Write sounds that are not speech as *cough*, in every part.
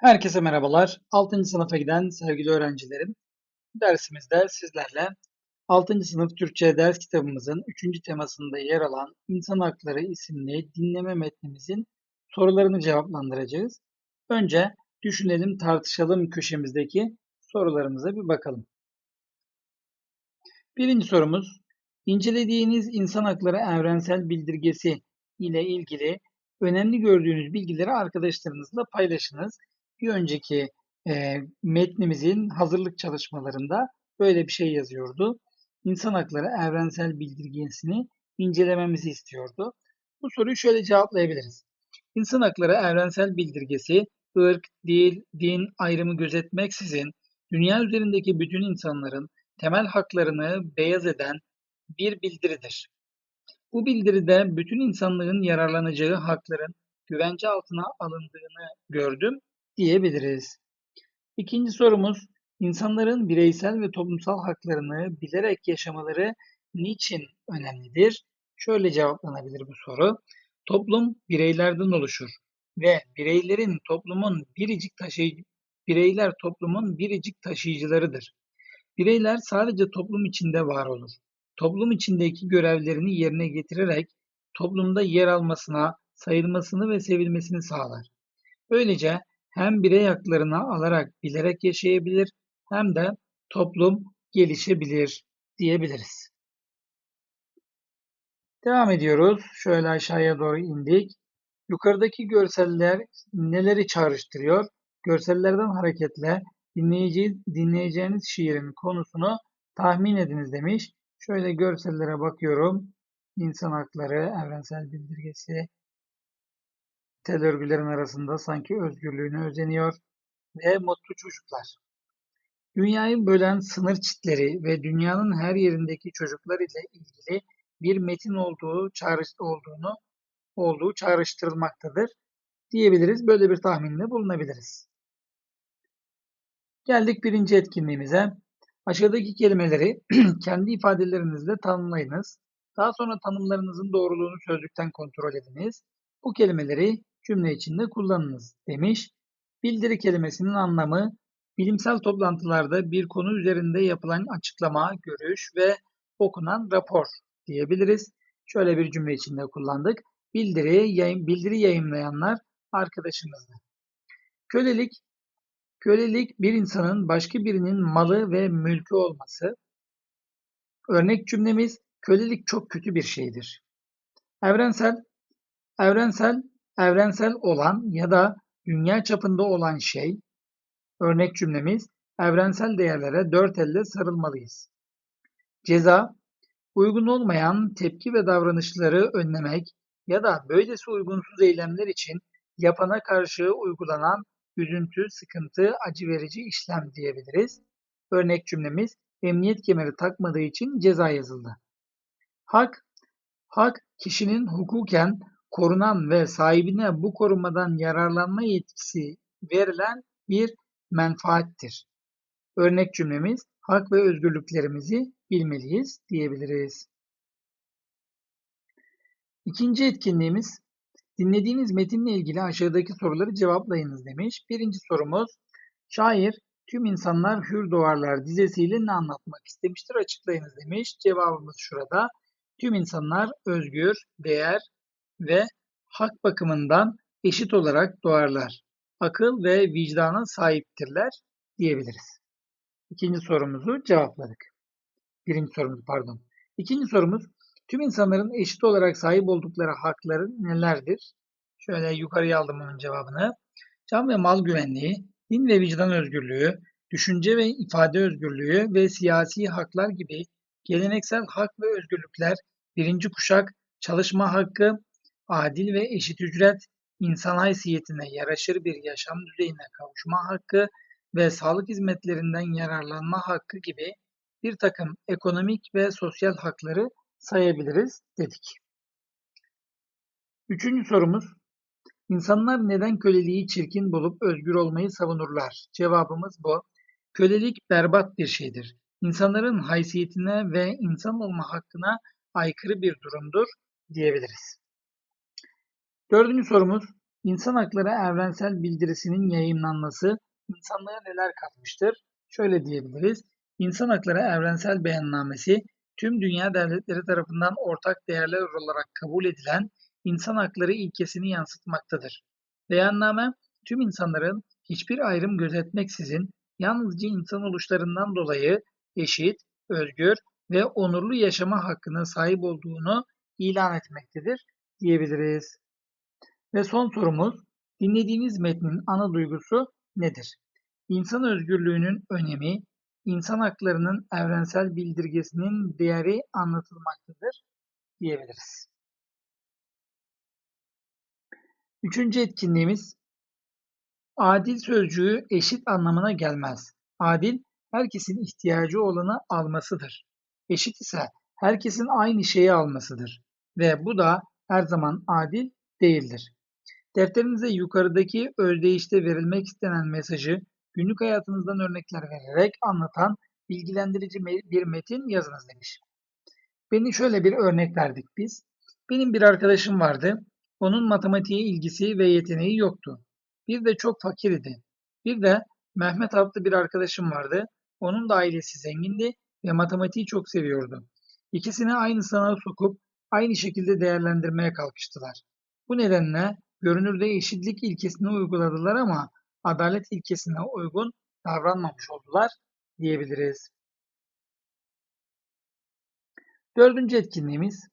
Herkese merhabalar. 6. sınıfa giden sevgili öğrencilerim. Dersimizde sizlerle 6. sınıf Türkçe ders kitabımızın 3. temasında yer alan İnsan Hakları isimli dinleme metnimizin sorularını cevaplandıracağız. Önce düşünelim, tartışalım köşemizdeki sorularımıza bir bakalım. Birinci sorumuz, incelediğiniz insan hakları evrensel bildirgesi ile ilgili önemli gördüğünüz bilgileri arkadaşlarınızla paylaşınız bir önceki e, metnimizin hazırlık çalışmalarında böyle bir şey yazıyordu. İnsan hakları evrensel bildirgesini incelememizi istiyordu. Bu soruyu şöyle cevaplayabiliriz. İnsan hakları evrensel bildirgesi ırk, dil, din ayrımı gözetmeksizin dünya üzerindeki bütün insanların temel haklarını beyaz eden bir bildiridir. Bu bildiride bütün insanlığın yararlanacağı hakların güvence altına alındığını gördüm diyebiliriz. İkinci sorumuz, insanların bireysel ve toplumsal haklarını bilerek yaşamaları niçin önemlidir? Şöyle cevaplanabilir bu soru. Toplum bireylerden oluşur ve bireylerin toplumun biricik taşıyıcı bireyler toplumun biricik taşıyıcılarıdır. Bireyler sadece toplum içinde var olur. Toplum içindeki görevlerini yerine getirerek toplumda yer almasına, sayılmasını ve sevilmesini sağlar. Böylece hem birey haklarını alarak bilerek yaşayabilir hem de toplum gelişebilir diyebiliriz. Devam ediyoruz. Şöyle aşağıya doğru indik. Yukarıdaki görseller neleri çağrıştırıyor? Görsellerden hareketle dinleyici, dinleyeceğiniz şiirin konusunu tahmin ediniz demiş. Şöyle görsellere bakıyorum. İnsan hakları, evrensel bildirgesi, tel örgülerin arasında sanki özgürlüğüne özeniyor ve mutlu çocuklar. Dünyayı bölen sınır çitleri ve dünyanın her yerindeki çocuklar ile ilgili bir metin olduğu çağrış olduğunu olduğu çağrıştırılmaktadır diyebiliriz. Böyle bir tahminde bulunabiliriz. Geldik birinci etkinliğimize. Aşağıdaki kelimeleri *clears throat* kendi ifadelerinizle tanımlayınız. Daha sonra tanımlarınızın doğruluğunu sözlükten kontrol ediniz. Bu kelimeleri cümle içinde kullanınız demiş. Bildiri kelimesinin anlamı bilimsel toplantılarda bir konu üzerinde yapılan açıklama, görüş ve okunan rapor diyebiliriz. Şöyle bir cümle içinde kullandık. Bildiri, yayın, bildiri yayınlayanlar arkadaşımızdı. Kölelik, kölelik bir insanın başka birinin malı ve mülkü olması. Örnek cümlemiz, kölelik çok kötü bir şeydir. Evrensel, evrensel evrensel olan ya da dünya çapında olan şey, örnek cümlemiz, evrensel değerlere dört elle sarılmalıyız. Ceza, uygun olmayan tepki ve davranışları önlemek ya da böylesi uygunsuz eylemler için yapana karşı uygulanan üzüntü, sıkıntı, acı verici işlem diyebiliriz. Örnek cümlemiz, emniyet kemeri takmadığı için ceza yazıldı. Hak, hak kişinin hukuken korunan ve sahibine bu korumadan yararlanma yetkisi verilen bir menfaattir. Örnek cümlemiz hak ve özgürlüklerimizi bilmeliyiz diyebiliriz. İkinci etkinliğimiz dinlediğiniz metinle ilgili aşağıdaki soruları cevaplayınız demiş. Birinci sorumuz şair tüm insanlar hür doğarlar dizesiyle ne anlatmak istemiştir açıklayınız demiş. Cevabımız şurada. Tüm insanlar özgür, değer, ve hak bakımından eşit olarak doğarlar. Akıl ve vicdana sahiptirler diyebiliriz. İkinci sorumuzu cevapladık. Birinci sorumuz pardon. İkinci sorumuz tüm insanların eşit olarak sahip oldukları hakları nelerdir? Şöyle yukarıya aldım onun cevabını. Can ve mal güvenliği, din ve vicdan özgürlüğü, düşünce ve ifade özgürlüğü ve siyasi haklar gibi geleneksel hak ve özgürlükler birinci kuşak çalışma hakkı, adil ve eşit ücret, insan haysiyetine yaraşır bir yaşam düzeyine kavuşma hakkı ve sağlık hizmetlerinden yararlanma hakkı gibi bir takım ekonomik ve sosyal hakları sayabiliriz dedik. Üçüncü sorumuz, İnsanlar neden köleliği çirkin bulup özgür olmayı savunurlar? Cevabımız bu. Kölelik berbat bir şeydir. İnsanların haysiyetine ve insan olma hakkına aykırı bir durumdur diyebiliriz. Dördüncü sorumuz, İnsan Hakları Evrensel Bildirisi'nin yayımlanması insanlığa neler katmıştır? Şöyle diyebiliriz. İnsan Hakları Evrensel Beyannamesi tüm dünya devletleri tarafından ortak değerler olarak kabul edilen insan hakları ilkesini yansıtmaktadır. Beyanname tüm insanların hiçbir ayrım gözetmeksizin yalnızca insan oluşlarından dolayı eşit, özgür ve onurlu yaşama hakkına sahip olduğunu ilan etmektedir diyebiliriz. Ve son sorumuz, dinlediğiniz metnin ana duygusu nedir? İnsan özgürlüğünün önemi, insan haklarının evrensel bildirgesinin değeri anlatılmaktadır diyebiliriz. Üçüncü etkinliğimiz, adil sözcüğü eşit anlamına gelmez. Adil, herkesin ihtiyacı olanı almasıdır. Eşit ise herkesin aynı şeyi almasıdır. Ve bu da her zaman adil değildir. Defterinize yukarıdaki özdeyişte verilmek istenen mesajı günlük hayatınızdan örnekler vererek anlatan bilgilendirici bir metin yazınız demiş. Beni şöyle bir örnek verdik biz. Benim bir arkadaşım vardı. Onun matematiğe ilgisi ve yeteneği yoktu. Bir de çok fakir idi. Bir de Mehmet adlı bir arkadaşım vardı. Onun da ailesi zengindi ve matematiği çok seviyordu. İkisini aynı sınava sokup aynı şekilde değerlendirmeye kalkıştılar. Bu nedenle görünürde eşitlik ilkesini uyguladılar ama adalet ilkesine uygun davranmamış oldular diyebiliriz. Dördüncü etkinliğimiz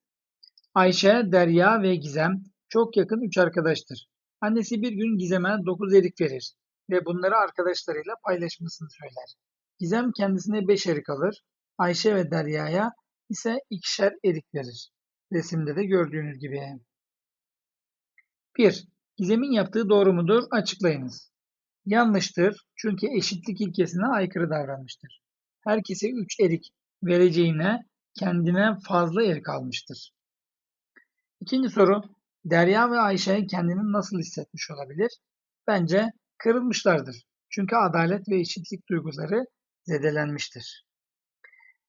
Ayşe, Derya ve Gizem çok yakın üç arkadaştır. Annesi bir gün Gizem'e dokuz erik verir ve bunları arkadaşlarıyla paylaşmasını söyler. Gizem kendisine beş erik alır, Ayşe ve Derya'ya ise ikişer erik verir. Resimde de gördüğünüz gibi. 1. Gizem'in yaptığı doğru mudur? Açıklayınız. Yanlıştır çünkü eşitlik ilkesine aykırı davranmıştır. Herkese 3 erik vereceğine kendine fazla erik almıştır. İkinci soru. Derya ve Ayşe kendini nasıl hissetmiş olabilir? Bence kırılmışlardır. Çünkü adalet ve eşitlik duyguları zedelenmiştir.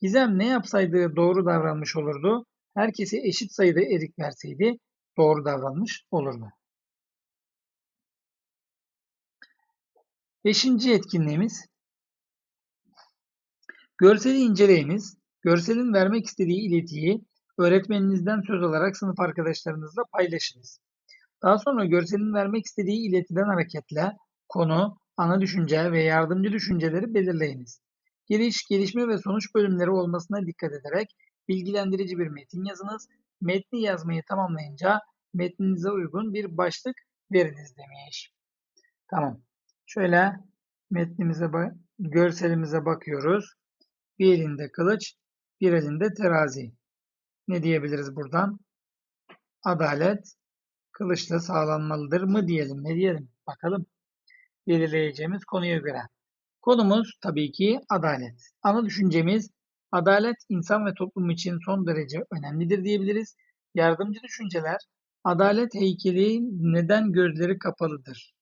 Gizem ne yapsaydı doğru davranmış olurdu? Herkese eşit sayıda erik verseydi doğru davranmış olurdu. Beşinci etkinliğimiz Görseli inceleyiniz. Görselin vermek istediği iletiyi öğretmeninizden söz alarak sınıf arkadaşlarınızla paylaşınız. Daha sonra görselin vermek istediği iletiden hareketle konu, ana düşünce ve yardımcı düşünceleri belirleyiniz. Giriş, gelişme ve sonuç bölümleri olmasına dikkat ederek bilgilendirici bir metin yazınız. Metni yazmayı tamamlayınca metninize uygun bir başlık veriniz demiş. Tamam. Şöyle metnimize, görselimize bakıyoruz. Bir elinde kılıç, bir elinde terazi. Ne diyebiliriz buradan? Adalet kılıçla sağlanmalıdır mı diyelim, ne diyelim? Bakalım. Belirleyeceğimiz konuya göre. Konumuz tabii ki adalet. Ana düşüncemiz adalet insan ve toplum için son derece önemlidir diyebiliriz. Yardımcı düşünceler adalet heykeli neden gözleri kapalıdır?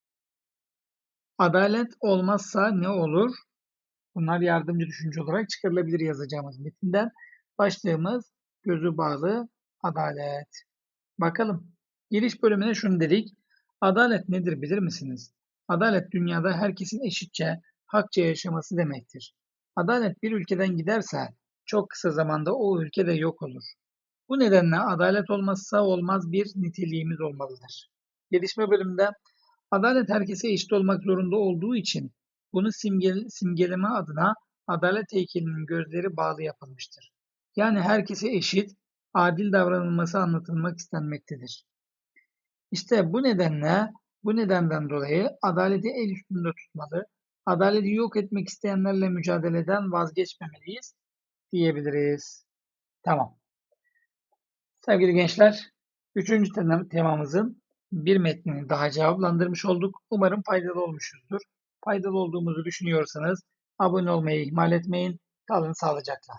Adalet olmazsa ne olur? Bunlar yardımcı düşünce olarak çıkarılabilir yazacağımız metinden. Başlığımız gözü bağlı adalet. Bakalım. Giriş bölümüne şunu dedik. Adalet nedir bilir misiniz? Adalet dünyada herkesin eşitçe, hakça yaşaması demektir. Adalet bir ülkeden giderse çok kısa zamanda o ülke de yok olur. Bu nedenle adalet olmazsa olmaz bir niteliğimiz olmalıdır. Gelişme bölümünde adalet herkese eşit olmak zorunda olduğu için bunu simge, simgeleme adına adalet heykelinin gözleri bağlı yapılmıştır. Yani herkese eşit, adil davranılması anlatılmak istenmektedir. İşte bu nedenle, bu nedenden dolayı adaleti el üstünde tutmalı, adaleti yok etmek isteyenlerle mücadeleden vazgeçmemeliyiz diyebiliriz. Tamam. Sevgili gençler, üçüncü temamızın bir metnini daha cevaplandırmış olduk. Umarım faydalı olmuşuzdur. Faydalı olduğumuzu düşünüyorsanız abone olmayı ihmal etmeyin. Kalın sağlıcakla.